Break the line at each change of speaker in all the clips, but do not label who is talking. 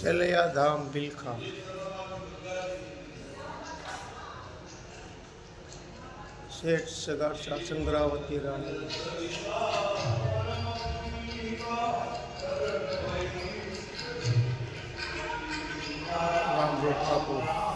चलया धाम बिलखा। सेठ सगा संग्रावती रानी राम रोका
को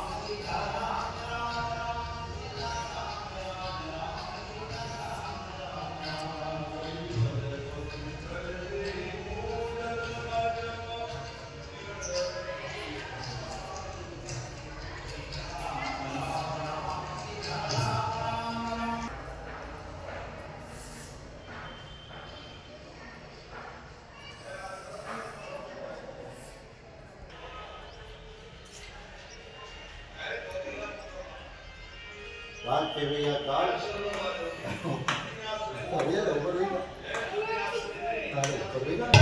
કે ભૈયા કાલ અરે ઉપર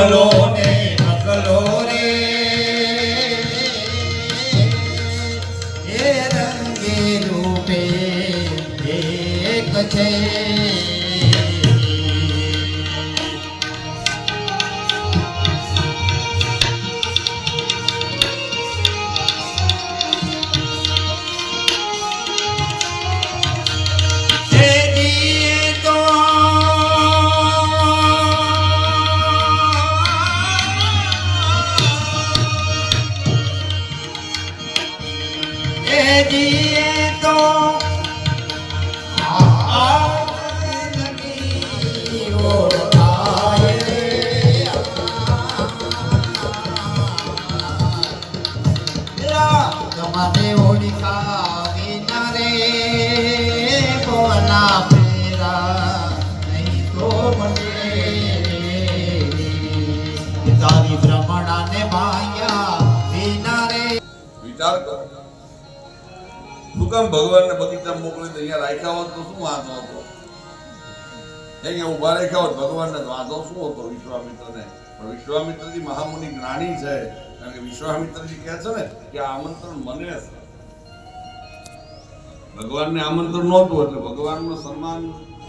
regalo તમારે ઓળખા વિના રે. નહીં તો
અહીંયા રાખ્યા હોત તો શું વાંધો હતો? અહીંયા રાખ્યા હોત ભગવાનને વાંધો શું હતો વિશ્વામિત્રને? પણ વિશ્વામિત્રજી મહામુનિ જ્ઞાની છે. કારણ કે વિશ્વામિત્રજી કહે છે ને કે આમંત્રણ મને ભગવાનને આમંત્રણ નહોતું એટલે ભગવાનનું સન્માન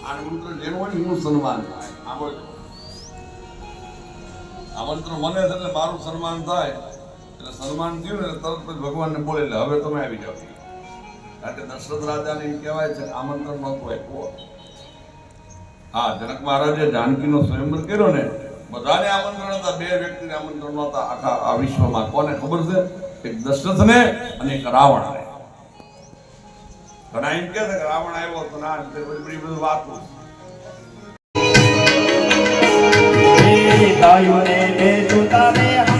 આમંત્રણ જેનું હોય ને એનું સન્માન થાય આમંત્રણ મને એટલે મારું સન્માન થાય. એટલે સન્માન થયું ને તરત જ ભગવાનને બોલે એટલે હવે તમે આવી જાઓ. કારણ કે દશરથ રાજાને એમ કહેવાય છે આમંત્રણ નહોતું આપ્યું. હા જનક મહારાજે જાનકીનો સ્વયંવર કર્યો ને બધાને આમંત્રણ હતા, બે વ્યક્તિને આમંત્રણ હતા આખા આ વિશ્વમાં કોને ખબર છે? એક દશરથને અને એક રાવણને. ઘણા એમ કે છે કે રાવણ આવ્યો તો ના બધી બધું વાતો
ગાયોને બેસું તારે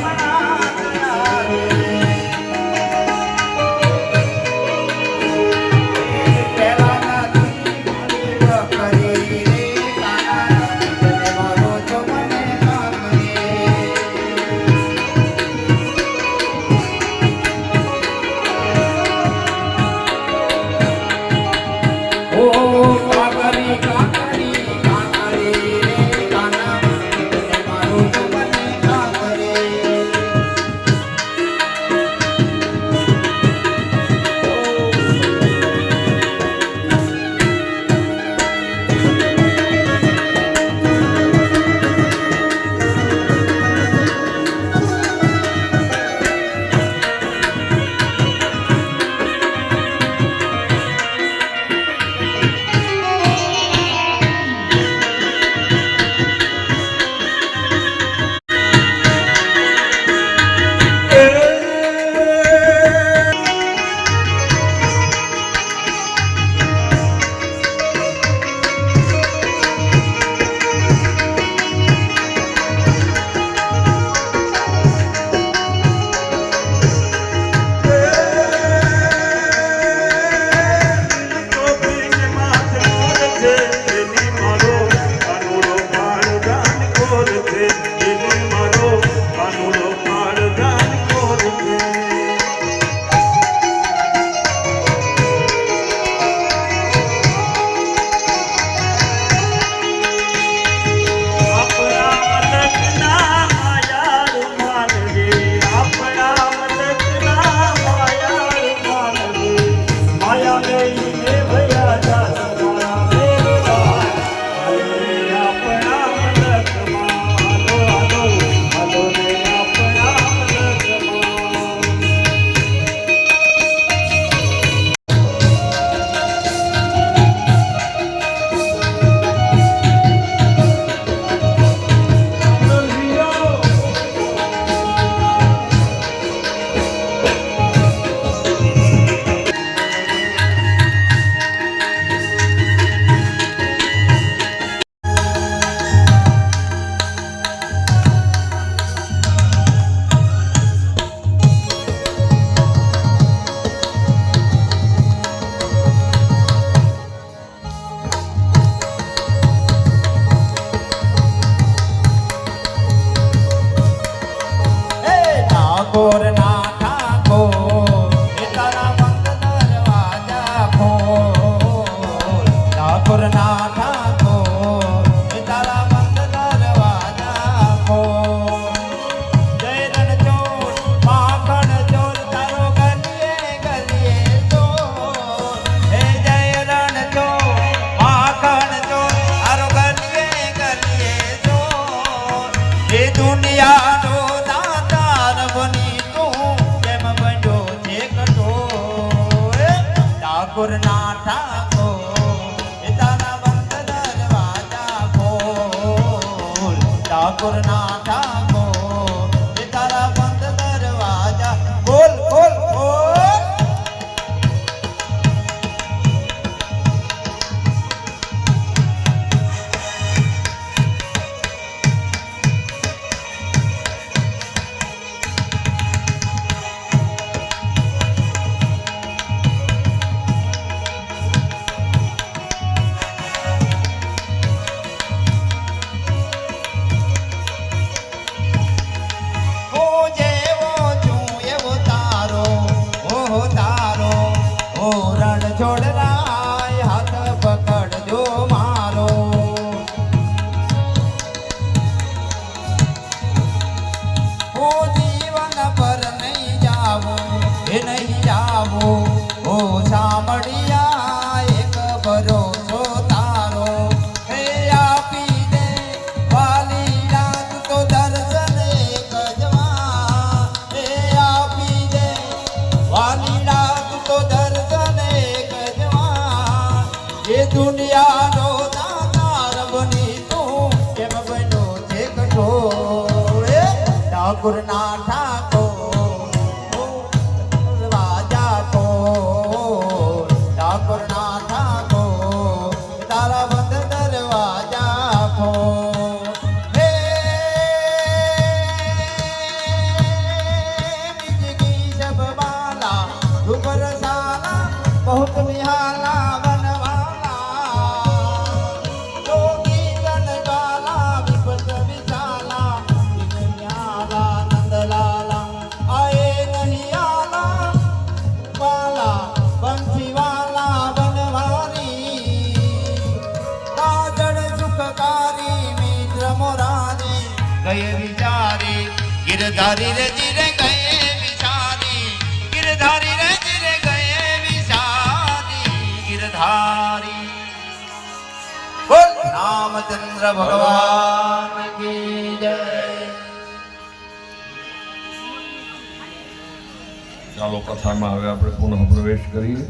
ચાલો કથામાં હવે આપણે પુનઃ પ્રવેશ કરીએ.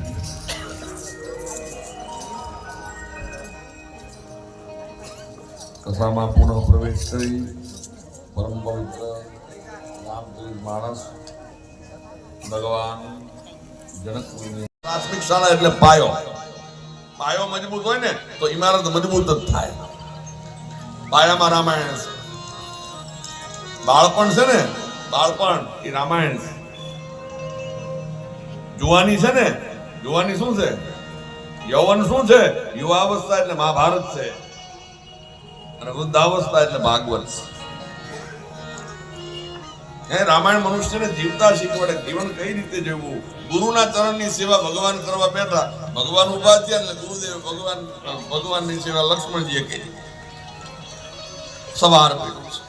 કથામાં પુનઃ પ્રવેશ કરી. પરમ પવિત્ર રામચરિત માણસ, ભગવાન જનકપુરી પ્રાથમિક શાળા એટલે પાયો. પાયો મજબૂત હોય ને, તો ઇમારત મજબૂત જ થાય. પાયામાં રામાયણ બાળપણ છે ને, બાળપણ એ રામાયણ છે. જુવાની છે ને? જુવાની શું છે? યૌવન શું છે? યુવાવસ્થા એટલે મહાભારત છે. અને વૃદ્ધાવસ્થા એટલે ભાગવત છે. હે, રામાયણ મનુષ્યને જીવતા શીખવાડે જીવન કઈ રીતે જીવવું? ગુરુના ચરણની સેવા ભગવાન કરવા બેઠા, ભગવાન ઊભા થયા એટલે ગુરુદેવ ભગવાન, ભગવાનની સેવા લક્ષ્મણજીએ કરી. સવાર પીડું છે.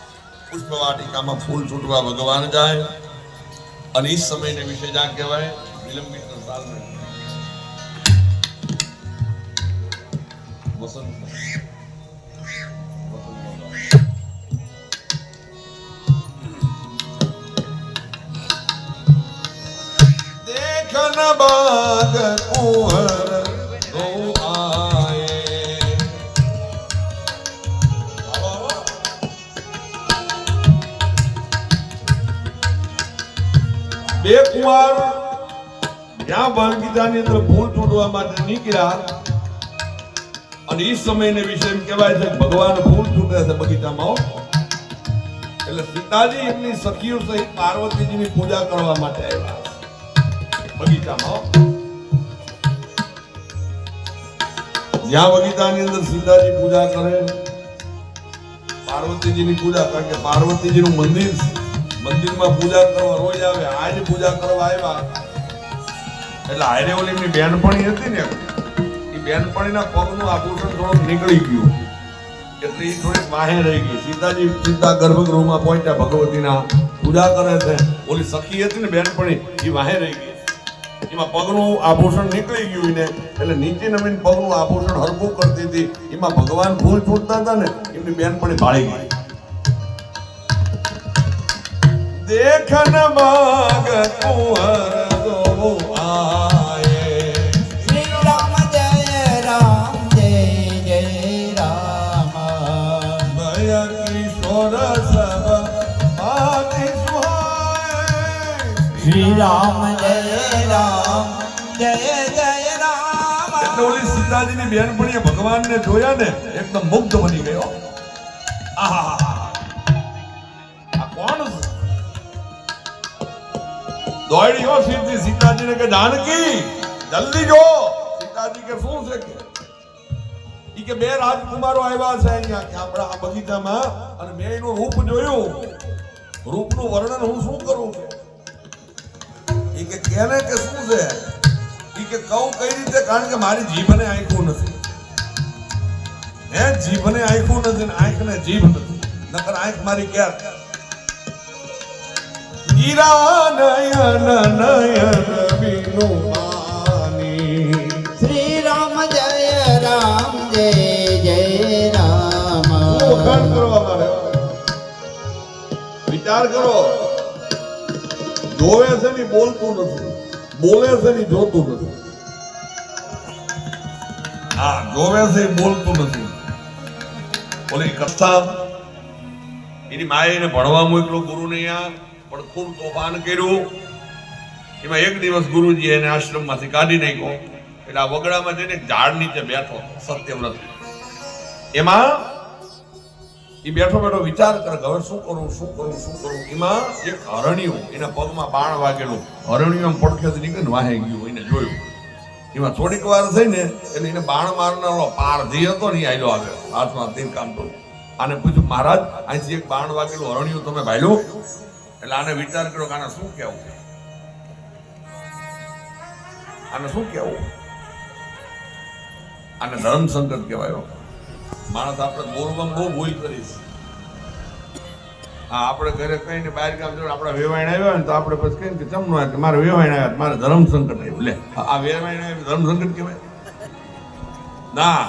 પુષ્પવાટિકામાં ફૂલ છૂટવા ભગવાન જાય, અને એ સમયને વિશે જ્યાં કહેવાય. વિલંબિત સાલમાં વસંત દેખન બાગ કુંવર રો આયે જ્યાં બગીચાની અંદર ફૂલ તોડવા માટે નીકળ્યા, અને એ સમયને વિશે એમ કહેવાય છે ભગવાન ફૂલ તૂટે છે બગીચામાં એટલે સીતાજી એમની સખીઓ સહિત પાર્વતીજીની પૂજા કરવા માટે આવ્યા બગીચામાં. જ્યાં બગીચાની અંદર સીતાજી પૂજા કરે, પાર્વતીજીની પૂજા, કારણ કે પાર્વતીજીનું મંદિર. મંદિરમાં પૂજા કરવા રોજ આવે, આજ પૂજા કરવા આવ્યા એટલે હારે ઓલી બેનપણી હતી ને, એ બેનપણીના પગનું આભૂષણ થોડુંક નીકળી ગયું. એટલે એ થોડીક વાહે રહી ગઈ. સીતાજી સીતા ગર્ભગૃહમાં પહોંચ્યા ભગવતીના પૂજા કરે છે. ઓલી સખી હતી ને બેનપણી, એ વાહે રહી ગઈ. એમાં પગનું આભૂષણ નીકળી ગયું એને. એટલે નીચે નમીન પગનું આભૂષણ હરકું કરતી હતી. એમાં ભગવાન ભૂલ છૂટતા હતા ને, એમની બેનપણી ભાળી ગઈ. દેખન માગ કુંવર આયે
શ્રી રામ જય રામ જય જય રામ.
એટલે ઓલી બહેનપણીએ ભગવાનને જોયા ને એકદમ મુગ્ધ બની ગયો આહા દોડી ગયો સીધી સીતાજીને કે જાનકી જલ્દી જો. સીતાજી કે, શું છે કે? ઈ કે, બે રાજકુમારો આવ્યા છે અહીંયા કે આપણા આ બગીચામાં અને મેં એનું રૂપ જોયું. રૂપનું વર્ણન હું શું કરું કે? ઈ કે, કેને કે શું છે? ઈ કે, કહું કઈ રીતે? કારણ કે મારી જીભને આંખું નથી. હે જીભને આંખું નથી ને આંખને જીભ નથી. નકર આંખ મારી ક્યાં? ગીરા નયન નયન બીનુ
શ્રી રામ જય રામ, જય જય રામ.
વખાણ કરવા અમારે. વિચાર કરો. જોવે છે ને બોલતું નથી. બોલે છે ને જોતું નથી. હા, જોવે છે બોલતું નથી. ઓલી કથા, એની માએ એને ભણવા મોકલો ગુરુને અહીંયા પણ ખૂબ તોફાન કર્યું. એમાં એક દિવસ ગુરુજી એને આશ્રમમાંથી કાઢી નાખ્યો. એટલે આ વગડામાં જઈને ઝાડ નીચે બેઠો, સત્યવ્રત. એમાં એ બેઠો બેઠો વિચાર કરે હવે શું કરું શું કરું શું કરું? એમાં એક હરણિયું, એના પગમાં બાણ વાગેલું. હરણિયું પડખેથી નીકળીને વાહે ગયું, એને જોયું. એમાં થોડીક વાર થઈ ને એટલે એને બાણ મારનારો પારધી હતો ને આવ્યો આવ્યો, હાથમાં તીર કામ આને પૂછ્યું, મહારાજ અહીંથી એક બાણ વાગેલું હરણિયું તમે ભાઈલું એટલે આને વિચાર કર્યો કે આને શું કહેવું? આને શું કહેવું? આને ધર્મ સંકટ કહેવાયો માણસ આપણે બોલવામાં બહુ ભૂલ કરીશ હા, આપણે ઘરે કહીને બહાર ગામ જોડે આપણે વેવાણ આવ્યા ને તો આપણે પછી કહીને કે આવ્યો, કે મારે વેવાણ આવ્યા, મારે ધર્મ સંકટ આવ્યું. લે, આ વેવાણ આવ્યું, ધર્મ સંકટ કહેવાય. ના,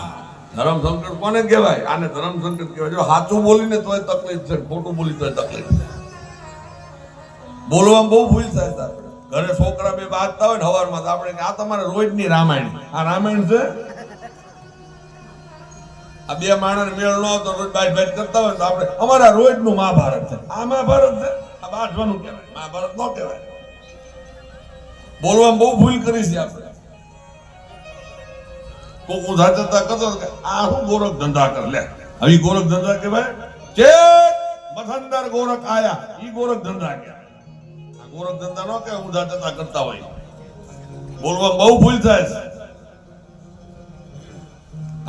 ધર્મ સંકટ કોને કહેવાય? આને ધર્મ સંકટ કહેવાય. જો સાચું બોલીને તોય તકલીફ છે, ખોટું બોલી તોય તકલીફ છે. બોલવામાં બહુ ભૂલ થાય આપણે. ઘરે છોકરા બે વાંચતા હોય ને હવારમાં આપણે આ તમારે રોજની રામાયણ. આ રામાયણ છે? આ બે માણસ મેળ ન તો રોજ બાજ બાજ કરતા હોય તો આપણે અમારા રોજનું મહાભારત છે. આ મહાભારત છે? આ વાંચવાનું કહેવાય. મહાભારત ન કહેવાય. બોલવામાં બહુ ભૂલ કરી છે આપણે. કોક ઊંધા જતા કરતો આ શું ગોરખ ધંધા કર, લે. હવે ગોરખ ધંધા કહેવાય? ચેત મથંદર ગોરખ આયા. ઈ ગોરખ ધંધા કહેવાય. ગોરખ ધંધા નો કે ઊંધા ધંધા કરતા હોય. બોલવા બહુ ભૂલ થાય છે.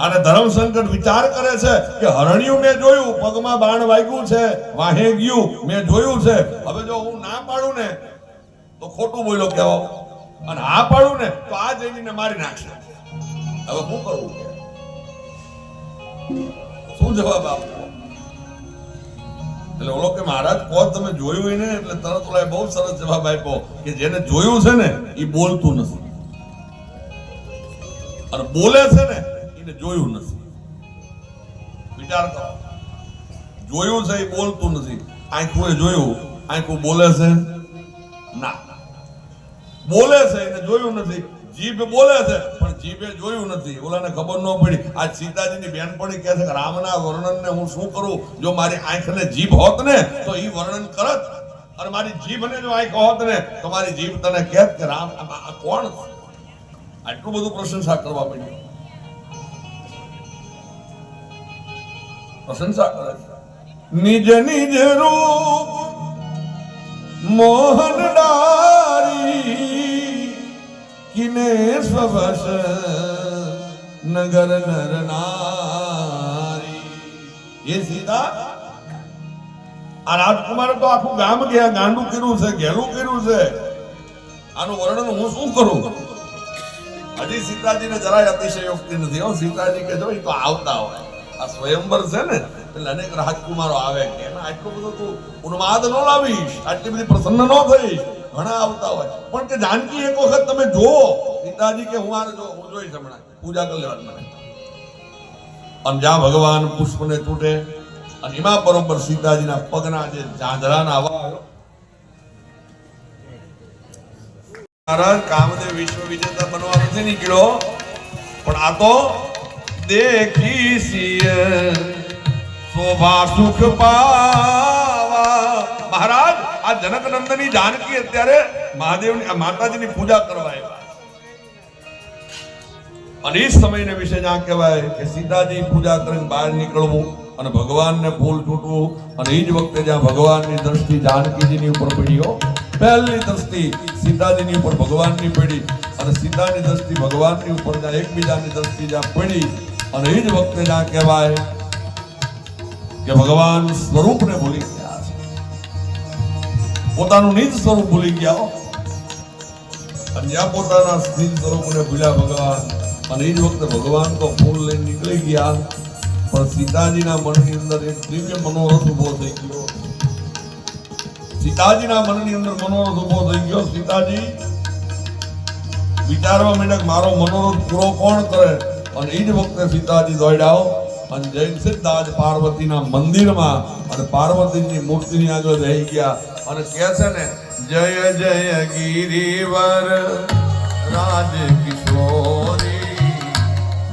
અને ધર્મ સંકટ વિચાર કરે છે કે હરણિયું મેં જોયું, પગમાં બાણ વાગ્યું છે, વાહે ગયું, મેં જોયું છે. હવે જો હું ના પાડું ને, તો ખોટું બોલ્યો કહેવાય. અને આ પાડું ને, તો આ જઈને મારી નાખશે. હવે શું કરવું શું જવાબ આપવો એટલે ઓલો કે મહારાજ કહો તમે જોયું એને? એટલે તરત ઓલા બહુ સરસ જવાબ આપ્યો કે જેને જોયું છે ને એ બોલતું નથી. અને બોલે છે ને, એને જોયું નથી. વિચાર કરો. જોયું છે એ બોલતું નથી. આંખું એ જોયું, આંખું બોલે છે? ના. બોલે છે, એને જોયું નથી. જીભ બોલે છે. જીભે જોયું નથી. ઓલાને ખબર ન પડી. આ સીતાજીની બેનપણી કહે છે કે રામના વર્ણનને હું શું કરું? જો મારી આંખને જીભ હોત ને, તો એ વર્ણન કરત. અને મારી જીભને જો આંખ હોત ને, તો મારી જીભ તને કહેત કે, રામ કોણ? આટલું બધું પ્રશંસા કરવા પડી પ્રશંસા કરે છે. નિજ નિજ રૂપ મોહન ડારી કિને સ્વસ નગર નર એ સીતા આ રાજકુમાર તો આખું ગામ ગયા ગાંડું કર્યું છે ઘેલું કર્યું છે આનું વર્ણન હું શું કરું? હજી સીતાજીને જરાય અતિશયોક્તિ નથી. હો સીતાજી કે જો એ તો આવતા હોય. આ સ્વયંવર છે ને, એટલે અનેક રાજકુમારો આવે કે આટલું બધું તું ઉન્માદ ન લાવીશ, આટલી બધી પ્રસન્ન ન થઈશ. ઘણા આવતા હોય. પણ કે જાનકી એક વખત તમે જુઓ સીતાજી કે હું આને જો, હું જોઈશ હમણાં, પૂજા કરી લેવાની અને જ્યાં ભગવાન પુષ્પને તૂટે અને એમાં બરોબર સીતાજીના પગના જે ચાંદરાના આવા મહારાજ, કામદેવ વિશ્વ વિજેતા બનવા નથી નીકળ્યો. પણ આ તો દેખી શોભા સુખ પાવા મહારાજ, આ જનક નંદની જાનકી અત્યારે મહાદેવની માતાજીની પૂજા કરવા અને એ સમયને વિશે જ્યાં કહેવાય કે સીતાજી પૂજા કરીને બહાર નીકળવું અને ભગવાનને ફૂલ છૂટવું અને એ જ વખતે જ્યાં ભગવાનની દ્રષ્ટિ જાનકીજીની ઉપર પડ્યો હો પહેલી દ્રષ્ટિ સીતાજીની ઉપર ભગવાનની પડી અને સીતાની દ્રષ્ટિ ભગવાનની ઉપર જ્યાં એકબીજાની દ્રષ્ટિ જ્યાં પડી અને એ જ વખતે જ્યાં કહેવાય કે ભગવાન સ્વરૂપને ભૂલી ગયા. પોતાનું નિજ સ્વરૂપ ભૂલી ગયા જ્યાં પોતાના નિજ સ્વરૂપને ભૂલ્યા ભગવાન. અને એ જ વખતે ભગવાન તો ફૂલ લઈને નીકળી ગયા. પણ સીતાજીના મનની અંદર એક દિવ્ય મનોરથ ઊભો થઈ ગયો. સીતાજીના મનની અંદર મનોરથ ઊભો થઈ ગયો. સીતાજી, વિચારવા માંડ્યા મારો મનોરથ પૂરો કોણ કરે? અને એ જ વખતે સીતાજી દોડ્યા અને જૈન સિદ્ધાજ પાર્વતીના મંદિરમાં અને પાર્વતીની મૂર્તિની આગળ રહી ગયા. અને કહે છે ને જય જય ગિરિવર રાજ કિશોરી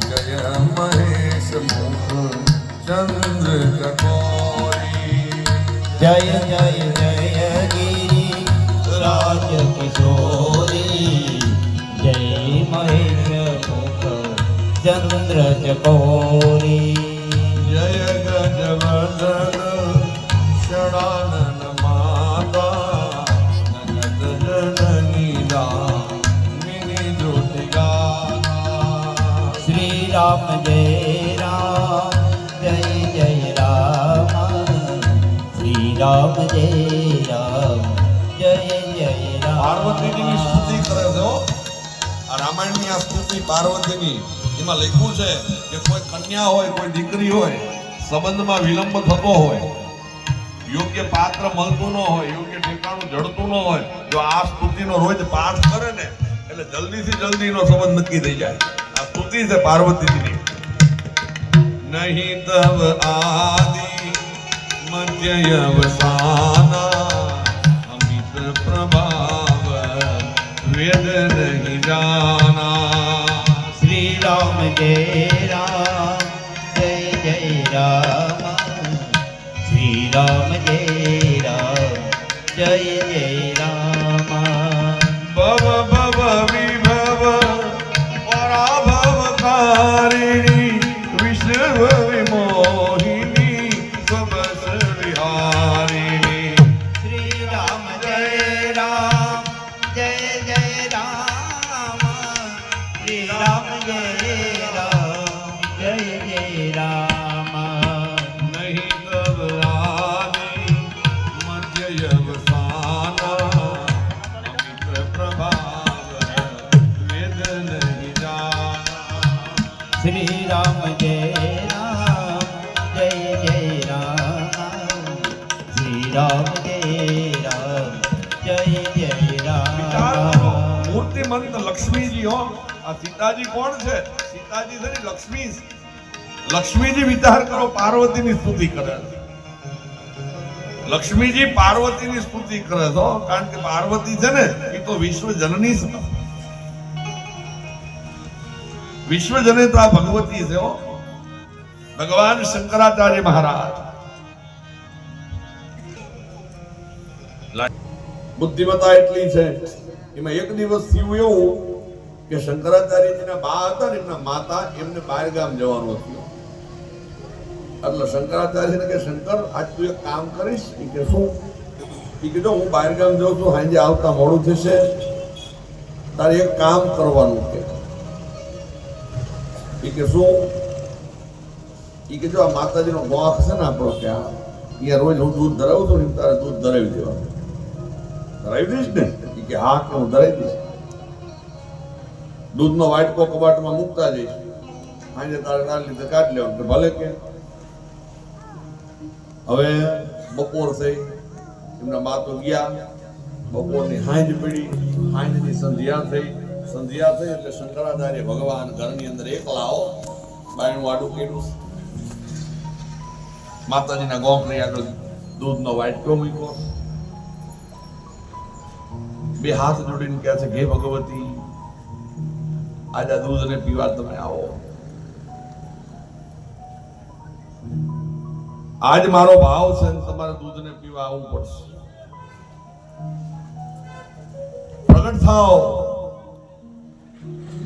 જય મહેશ મુખ ચંદ્ર કટોરી
જય જય જય ગિરી રાજ કિશોરી જય મહેશ મુખ ચંદ્ર ચકોરી
જય ગજવર્ધન
રામ જય રામ. જય જય રામ.
સ્તુતિ કરે છે આ રામાયણની આ સ્તુતિ પાર્વતીની. એમાં લખ્યું છે કે કોઈ કન્યા હોય, કોઈ દીકરી હોય, સંબંધમાં વિલંબ થતો હોય, યોગ્ય પાત્ર મળતું ન હોય, યોગ્ય ઠેકાણું જડતું ન હોય, જો આ સ્તુતિનો રોજ પાઠ કરે ને, એટલે જલ્દીથી જલ્દીનો સંબંધ નક્કી થઈ જાય. આ સ્તુતિ છે પાર્વતીજીની. નહીં તવ આદિ મધ્ય અવસાના અમિત પ્રભાવ વેદ નહીં જાના
શ્રી રામ જય રામ જય જય રામ શ્રી જય
લક્ષ્મીજી હો. આ સીતાજી કોણ છે? સીતાજી છે લક્ષ્મી લક્ષ્મીજી વિચાર કરો, પાર્વતીની સ્તુતિ કરે લક્ષ્મીજી પાર્વતીની સ્તુતિ કરે છે કારણ કે પાર્વતી છે ને, એ તો વિશ્વ જનની છે વિશ્વ જનેતા ભગવતી છે ભગવાન શંકરાચાર્ય મહારાજ. બુદ્ધિમત્તા એટલી છે. એમાં એક દિવસ થયું એવું કે શંકરાચાર્યજીના બા હતા ને એમના માતા એમને બહાર ગામ જવાનું હતું. એટલે શંકરાચાર્યને કે, શંકર, આજ તું એક કામ કરીશ. એ કે, શું? એ કીધું હું બહાર ગામ જાઉં છું, સાંજે આવતા મોડું થશે. તારે એક કામ કરવાનું કે એ કે, શું? એ કે, જો આ માતાજીનો ગોખ છે ને આપણો ત્યાં અહીંયા રોજ હું દૂધ ધરાવું છું ને, તારે દૂધ ધરાવી દેવાનું ધરાવી દઈશ ને? કે હા કે હું ધરાવી દઈશ. દૂધનો વાટકો કબાટમાં મૂકતા જઈશ. સાંજે તારે તાર લીધે કાઢી લેવાનું ભલે કે. હવે બપોર થઈ, એમના મા તો ગયા. બપોરની હાંજ પડી, હાંજની સંધ્યા થઈ. સંધ્યા થઈ એટલે શંકરાચાર્ય ભગવાન ઘરની અંદર એકલા આવો. બાયણું આડું કર્યું. માતાજીના ગોખની આગળ દૂધનો વાટકો મૂક્યો. બે હાથ જોડીને કહે છે, હે ભગવતી, આજે દૂધને પીવા તમે આવો. આજ મારો ભાવ છે તમારે દૂધને પીવા આવવું પડશે. પ્રગટ થાઓ.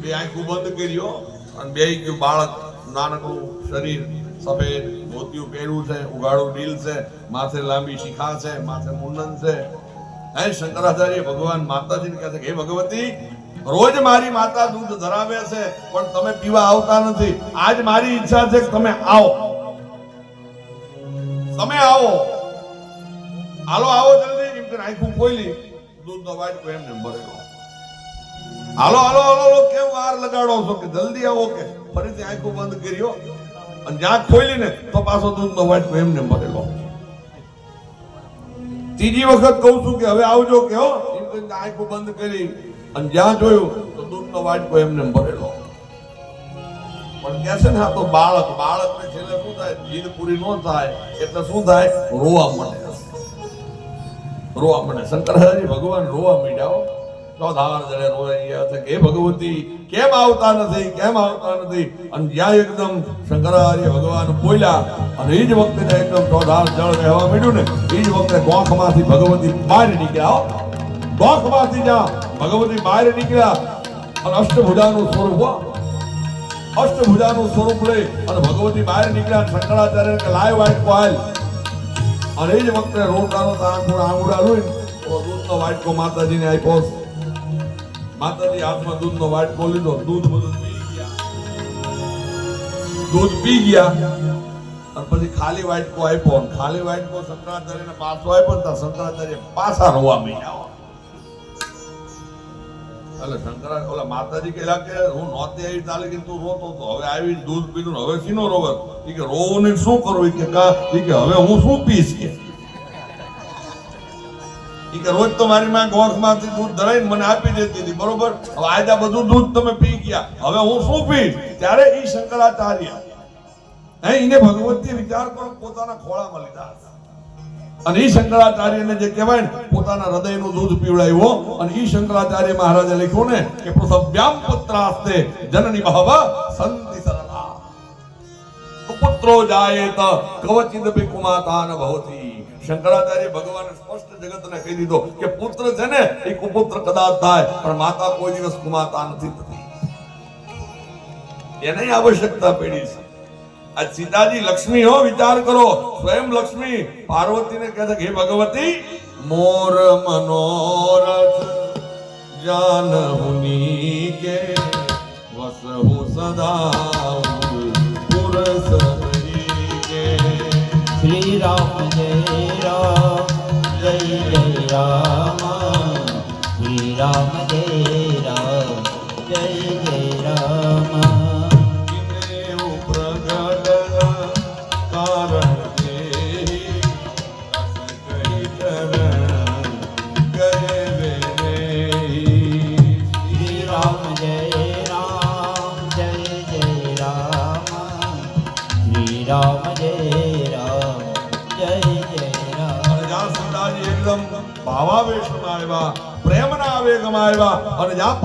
બે આંખું બંધ કર્યો અને બે ગયું બાળક, નાનકડું શરીર સફેદ ધોતિયું પહેર્યું છે, ઉગાડું ડીલ છે, માથે લાંબી શિખા છે, માથે મુંડન છે હે શંકરાચાર્ય, ભગવાન માતાજીને કહે કે, હે ભગવતી, રોજ મારી માતા દૂધ ધરાવે છે, પણ તમે પીવા આવતા નથી. આજ મારી ઈચ્છા છે કે તમે આવો. તમે આવો. હાલો, આવો જલ્દી. એમ કે આંખું ખોલી, દૂધ દૂધનો વાટકો એમને ભરેલો. હાલો હાલો હાલો કેમ વાર લગાડો છો કે જલ્દી આવો કે? ફરીથી આંખો બંધ કર્યો અને જ્યાં ખોલી ને તો પાછો દૂધનો વાટકો એમને ભરેલો. ત્રીજી વખત કહું છું કે હવે આવજો કે હો આંખો બંધ કરી અને જ્યાં જોયું તો દૂધનો વાટકો એમને ભરેલો. પણ કે છે ને, આ તો બાળક, બાળકને છેલ્લે શું થાય? જીદ પૂરી ન થાય, એટલે શું થાય? રોવા મળે રોવા મળે શંકરાચાર્ય ભગવાન રોવા માંડ્યા. ચોધાર છે કે ભગવતી, કેમ આવતા નથી, કેમ આવતા નથી અને જ્યાં એકદમ શંકરાચાર્ય ભગવાન બોલ્યા, અને એ વખતે એકદમ ચોધાર જળ રહેવા મળ્યું ને, એ વખતે ગોખમાંથી ભગવતી બહાર નીકળ્યા. ગોખમાંથી જ્યાં ભગવતી બહાર નીકળ્યા, અને અષ્ટભુજાનું સ્વરૂપ. અષ્ટભુજાનું સ્વરૂપ લઈ અને ભગવતી બહાર નીકળ્યા શંકરાચાર્ય લાય વાટકો હાલ અને એ જ વખતે રોટાનો આંગુડા આંગુડા રોઈ દૂધનો વાટકો માતાજીને આપ્યો માતાજી હાથમાં દૂધનો બોલી લીધો દૂધ બધું પી ગયા. દૂધ પી ગયા. અને પછી ખાલી વાટકો આપ્યો ખાલી વાટકો શંકરાચાર્યને પાછો આપ્યો ને શંકરાચાર્ય પાછા રોવા માંડ્યા. એટલે શંકરા ઓલા માતાજી કહેલા કે હું નહોતી આવી તાલે કે તું રોતો તો હવે આવી દૂધ પીધું ને હવે શીનો રોવે. એ કે રોવું ને શું કરું? એ કે કા ઈ કે હવે હું શું પીશ કે? ઈ કે રોજ તો મારી માં ગોખમાંથી દૂધ ધરાઈને મને આપી દેતી હતી, બરોબર? હવે આજે બધું દૂધ તમે પી ગયા. હવે હું શું પીશ? ત્યારે એ શંકરાચાર્ય. ઈને ભગવતી વિચાર કરો, પોતાના ખોળામાં લીધા હતા. અને ઈ શંકરાચાર્યને જે કહેવાય ને, પોતાના હૃદયનું દૂધ પીવડાવ્યો અને ઈ શંકરાચાર્ય મહારાજે લખ્યું ને કે, પૃથવ્યામ પુત્રાસ્તે જનની બહવ સંતિ સરલા પુત્રો જાયેત કવચિદ કુમાતાન ભવતી. શંકરાચાર્ય ભગવાને સ્પષ્ટ જગતને કહી દીધો કે પુત્ર છે ને એ કુપુત્ર કદાચ થાય પણ માતા કોઈ દિવસ કુમાતા નથી થતી એને આવશ્યકતા પડી છે આ સીતાજી લક્ષ્મી હો વિચાર કરો સ્વયં લક્ષ્મી પાર્વતીને કહે છે કે હે ભગવતી મોર મનોરથ જાનહુની કે વસહુ સદા પુરસ કે
શ્રી રામ જય રામ જય રામ શ્રી રામ જ્યાં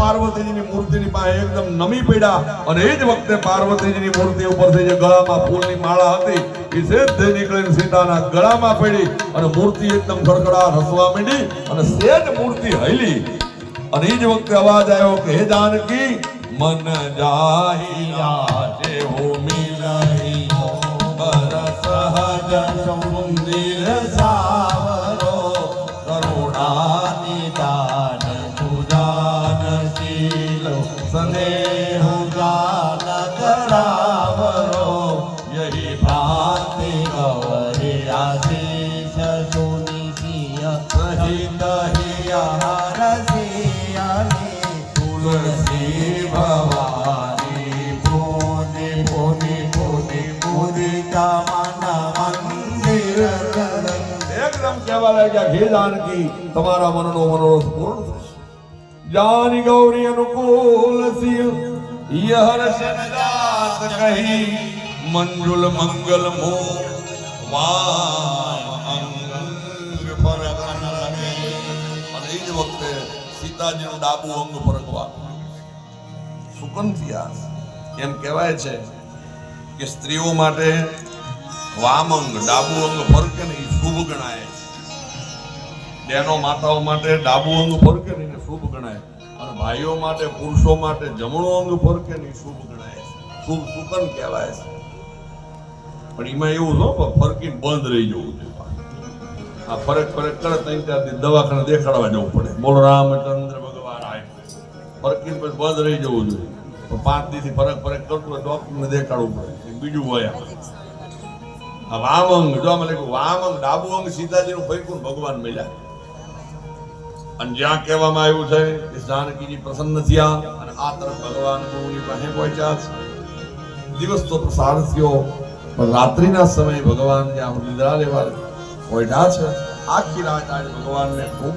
માળા હતી, એ સીધે નીકળીને સીતાના ગળામાં પડી અને મૂર્તિ એકદમ ખડખડા હસવા માંડી અને સેજ મૂર્તિ હલી અને એ વખતે અવાજ આવ્યો કે જાનકી, મન જાહી હે જાનકી તમારા મનનો મનોરથ પૂર્ણ થશે. જાની ગૌરી અનુકૂલ સિય યહર્ષ જાત કહી, મંજુલ મંગલ મો અંગ પર અને એ જ વખતે સીતાજીનું ડાબુ અંગ ફરકવા સુકન થયા એમ કહેવાય છે કે સ્ત્રીઓ માટે વામ અંગ, ડાબુ અંગ ફરકે ને શુભ ગણાય છે. બહેનો માતાઓ માટે ડાબુ અંગ ફરકે ને શુભ ગણાય. અને ભાઈઓ માટે, પુરુષો માટે જમણું અંગ ફરકે ને શુભ ગણાય શુભ સુકન કહેવાય છે. પણ એમાં એવું ન ફરકીને બંધ રહી જવું જોઈએ આ ફરક ફરક કરે ત્રણ દિવસ દવાખાને દેખાડવા જવું પડે. બોલો, રામચંદ્ર ભગવાન આય. ફરકીને પછી બંધ રહી જવું જોઈએ. પાંચ દિવસથી ફરક ફરક કરતું હોય ડોક્ટરને દેખાડવું પડે. બીજું હોય આ. આ વામ અંગ, જો આમાં લખ્યું વામ અંગ, ડાબુ અંગ સીતાજીનું ફૈકું ભગવાન મળ્યા. અને જ્યાં કહેવામાં આવ્યું છે કે જાનકીજી પ્રસન્ન થયા અને આ તરફ ભગવાન ગુરુની પાસે પહોંચ્યા છે. દિવસ તો પ્રસાર થયો, પણ રાત્રિના સમયે ભગવાન જ્યાં નિદ્રા લેવા પહોંચ્યા છે. આખી રાત આજે ભગવાનને ખૂબ